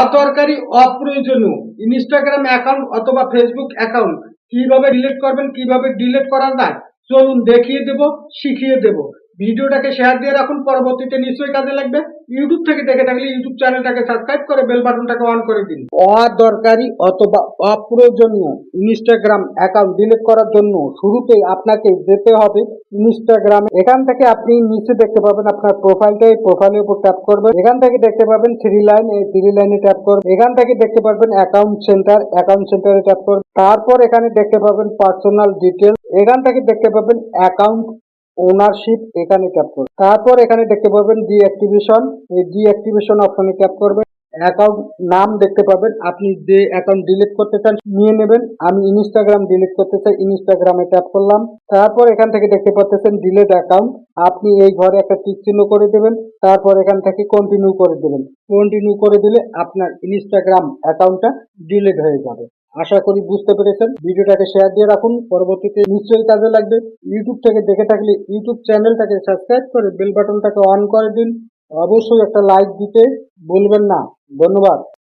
অদরকারি অপ্রয়োজনীয়। Instagram account অথবা Facebook account কীভাবে ডিলিট করবেন, কীভাবে ডিলিট করা যায় চলুন দেখিয়ে দেব, শিখিয়ে দেব। ভিডিওটাকে শেয়ার দিয়ে রাখুন, পরবর্তীতে নিশ্চয়ই কাজে লাগবে। ইউটিউব থেকে দেখে থাকলে ইউটিউব চ্যানেলটাকে সাবস্ক্রাইব করে বেল বাটনটাকে অন করে দিন। অদরকারি অথবা অপ্রয়োজনীয় ইনস্টাগ্রাম অ্যাকাউন্ট ডিলিট করার জন্য শুরুতেই আপনাকে যেতে হবে ইনস্টাগ্রাম। এখান থেকে আপনি নিচে দেখতে পাবেন আপনার প্রোফাইলটা এই প্রোফাইলের উপর ট্যাপ করবেন এখান থেকে দেখতে পাবেন থ্রি লাইন, এই থ্রি লাইনে ট্যাপ করবেন এখান থেকে দেখতে পারবেন অ্যাকাউন্ট সেন্টার, অ্যাকাউন্ট সেন্টারে ট্যাপ করবেন তারপর এখানে দেখতে পাবেন পার্সোনাল ডিটেলস এখান থেকে দেখতে পাবেন অ্যাকাউন্ট ওনারশিপ এখানে ট্যাপ করবেন তারপর এখানে দেখতে পাবেন ডিঅ্যাক্টিভেশন এই ডিঅ্যাক্টিভেশন অপশনে ট্যাপ করবেন অ্যাকাউন্ট নাম দেখতে পাবেন। আপনি যে অ্যাকাউন্ট ডিলিট করতে চান, নিয়ে নেবেন। আমি ইনস্টাগ্রাম ডিলিট করতে চাই ইনস্টাগ্রামে ট্যাপ করলাম। তারপর এখান থেকে দেখতে পাচ্ছেন ডিলিট অ্যাকাউন্ট আপনি এই ঘরে একটা টিক চিহ্ন করে দেবেন। তারপর এখান থেকে কন্টিনিউ করে দেবেন। কন্টিনিউ করে দিলে আপনার ইনস্টাগ্রাম অ্যাকাউন্টটা ডিলিট হয়ে যাবে। আশা করি বুঝতে পেরেছেন। ভিডিওটাকে শেয়ার দিয়ে রাখুন। পরবর্তীতে নিশ্চয়ই কাজে লাগবে। ইউটিউব থেকে দেখে থাকলে ইউটিউব চ্যানেলটাকে সাবস্ক্রাইব করে বেল বাটনটাকে অন করে দিন। অবশ্যই একটা লাইক দিতে বলবেন না। ধন্যবাদ।